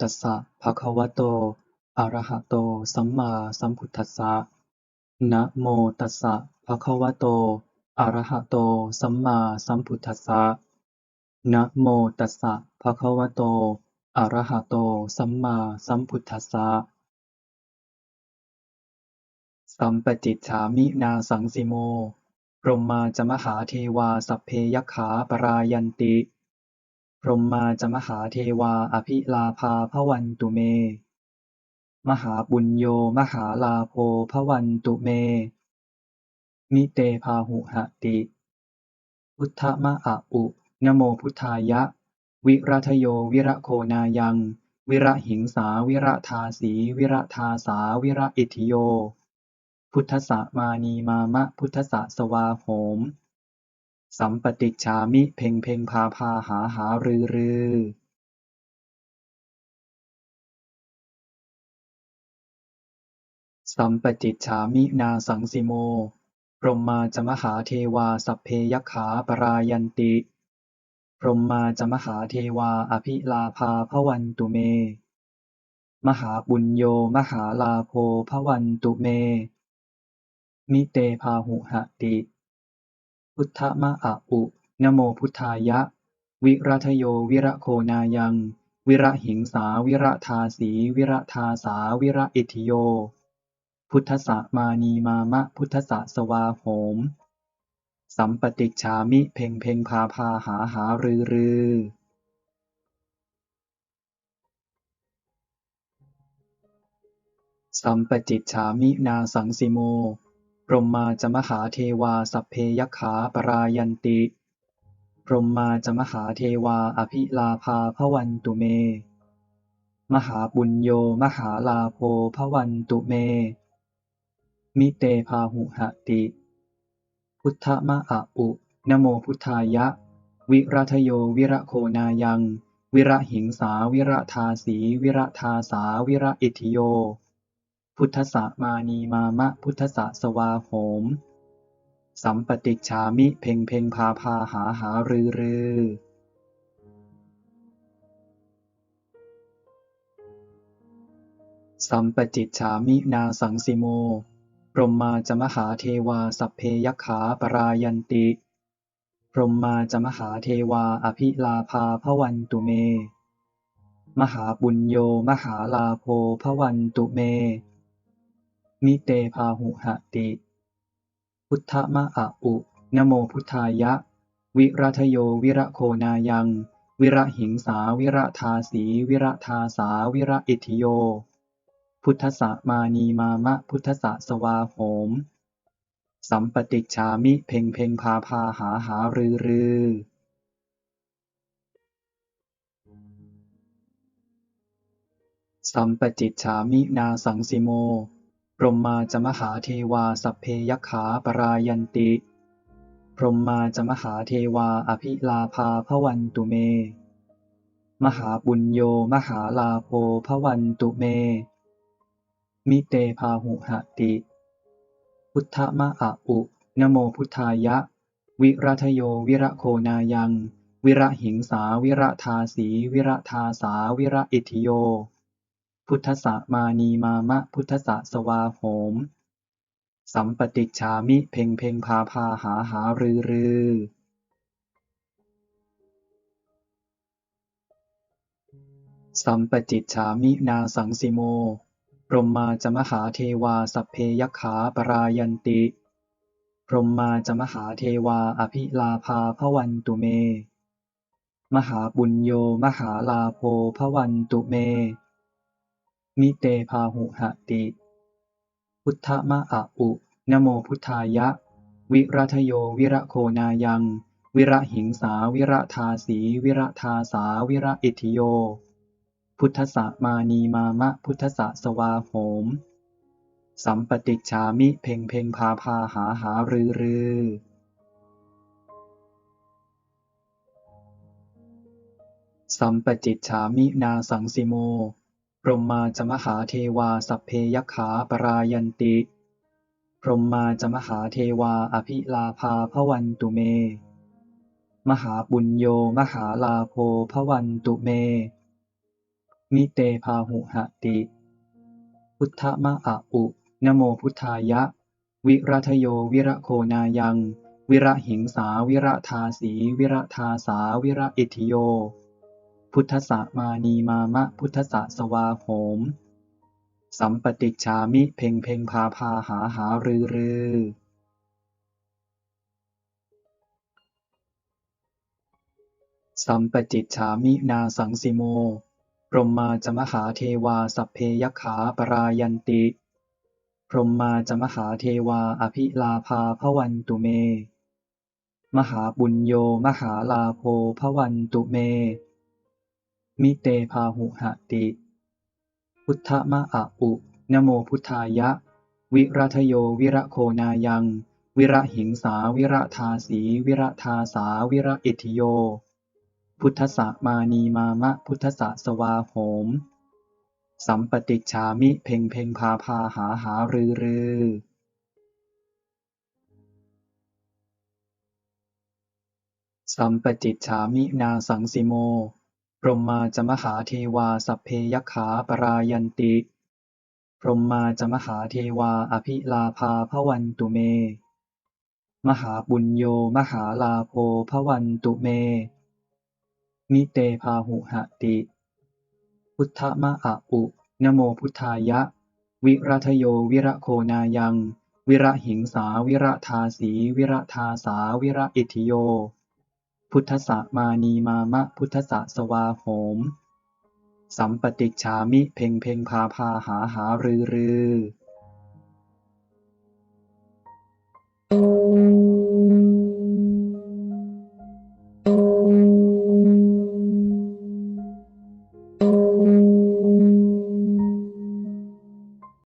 ตัสสะภะคะวะโต อะระหะโต สัมมาสัมพุทธัสสะ นะโมตัสสะภะคะวะโต อะระหะโต สัมมาสัมพุทธัสสะ นะโมตัสสะภะคะวะโต อะระหะโต สัมมาสัมพุทธัสสะ สัมปจิจฉามินาสังสิโมพรหมาจมหาเทวาสัพเพยคขาปรายันติ พรหมาจมหาเทวาอภิลาภาพวันตุเม มหาบุญโยมหาลาโภพวันตุเมมิเตพาหุหติ พุทธมะอะอุ นโมพุทธายะ วิรัทโยวิระโคนายัง วิระหิงสาวิระทาสี วิระทาสาวิระอิทิโย พุทธสมานีมามะพุทธสสวาโหม สัมปติชามิ เพ่งเพ่งพาพา หาหารือรือสัมปจิชามินาสังสิโม พรหมาจมหาเทวาสัพเพยขาปรายันติ พรหมาจมหาเทวาอภิลาภาพวันตุเม มหาบุญโยมหาลาโภพวันตุเม มิเตพาหุหติ พุทธมะอะอุนโมพุทธายะ วิรัทโย วิระโคนายัง วิระหิงสา วิระทาสี วิระทาสา วิระอิทิโย พุทธสมานีมามะ พุทธสสวาโหม สัมปติชามิเพ่งเพ่งพาพาหาหารือรือสัมปจิชามินาสังสิโม พรหมาจมหาเทวาสัพเพยัคขาปรายันติ พรหมาจมหาเทวาอภิลาภาพวันตุเม มหาบุญโยมหาลาโภพวันตุเม มิเตพาหุหติ พุทธมะอะอุ นโมพุทธายะ วิรัทโยวิระโคนายัง วิระหิงสาวิระทาสี วิระทาสาวิระอิทิโย พุทธสมานีมามะพุทธสสวาโหม สัมปติชามิเพ่งเพ่งพาพาหาหารือรือสัมปจิชามินาสังสิโม พรหมาจมหาเทวาสัพเพยัคขาปรายันติ พรหมาจมหาเทวาอภิลาภาพวันตุเม มหาบุญโยมหาลาโภพวันตุเม มิเตพาหุหะติ พุทธมะอะอุ นโมพุทธายะ วิรัทโยวิระโคนายัง วิระหิงสาวิระทาสีวิระทาสาวิระอิทิโย พุทธสมานีมามะพุทธสสวาโหม สัมปติชามิเพ่งเพ่งพาพาหาหารือรือสัมปจิชามินาสังสิโม พรหมาจมหาเทวาสัพเพยัคขาปรายันติ พรหมาจมหาเทวาอภิลาภาพวันตุเม มหาบุญโยมหาลาโภพวันตุเม มิเตพาหุหติ พุทธมะอะอุ นโมพุทธายะ วิรัทโยวิระโคนายัง วิระหิงสาวิระทาสี วิระทาสาวิระอิทิโย พุทธสมานีมามะพุทธสสวาโหม สัมปติชามิเพ่งเพ่งพาพาหาหารือรือสัมปจิชามินาสังสิโม พรหมาจมหาเทวาสัพเพยขาปรายันติ พรหมาจมหาเทวาอภิลาภาพวันตุเม มหาบุญโยมหาลาโภพวันตุเม มิเตพาหุหติ พุทธมะอะอุ นโมพุทธายะ วิรัทโยวิระโคนายัง วิระหิงสาวิระทาสี วิระทาสาวิระอิทิโย พุทธสมานีมามะพุทธสสวาโหม สัมปติชามิเพ่งเพ่งพาพาหาหารือรือสัมปจิชามินาสังสิโม พรหมาจมหาเทวาสัพเพยัคขาปรายันติ พรหมาจมหาเทวาอภิลาภาพวันตุเม มหาบุญโยมหาลาโภพวันตุเม มิเตพาหุหติ พุทธมะอะอุ นโมพุทธายะ วิรัทโยวิระโคนายัง วิระหิงสาวิระทาสี วิระทาสาวิระอิทิโย พุทธสสะมานีมามะพุทธสสะสวาโหม สัมปติจฉามิเพ่งเพ่งพาพาหาหารือรือสัมปจิจฉามินาสังสิโม พรหมาจมหาเทวาสัพเพยขาปรายันติ พรหมาจมหาเทวาอภิลาภาพวันตุเม มหาบุญโยมหาลาโภพวันตุเม มิเตพาหุหติ พุทธมะอะอุ นโมพุทธายะ วิรัทโยวิระโคนายัง วิระหิงสาวิระทาสี วิระทาสาวิระอิทิโย พุทธสะมานีมามะพุทธสะสวาโหม สัมปติจฉามิเพ่งเพ่งพาพาหาหารือรือสัมปจิจฉามินาสังสิโม รหมาจมหาเทวา สัพเพยัคขาปรายันติ พรหมาจมหาเทวา อภิลาภาพวันตุเม มหาบุญโย มหาลาโภพวันตุเมมิเตพาหุหติ พุทธมะอะอุ นโมพุทธายะ วิรัทโย วิระโคนายัง วิระหิงสา วิระทาสี วิระทาสา วิระอิทิโย พุทธสะมานีมามะพุทธสะสวาโหม สัมปติจฉามิเพ่งเพ่งพาพาหาหารือรือ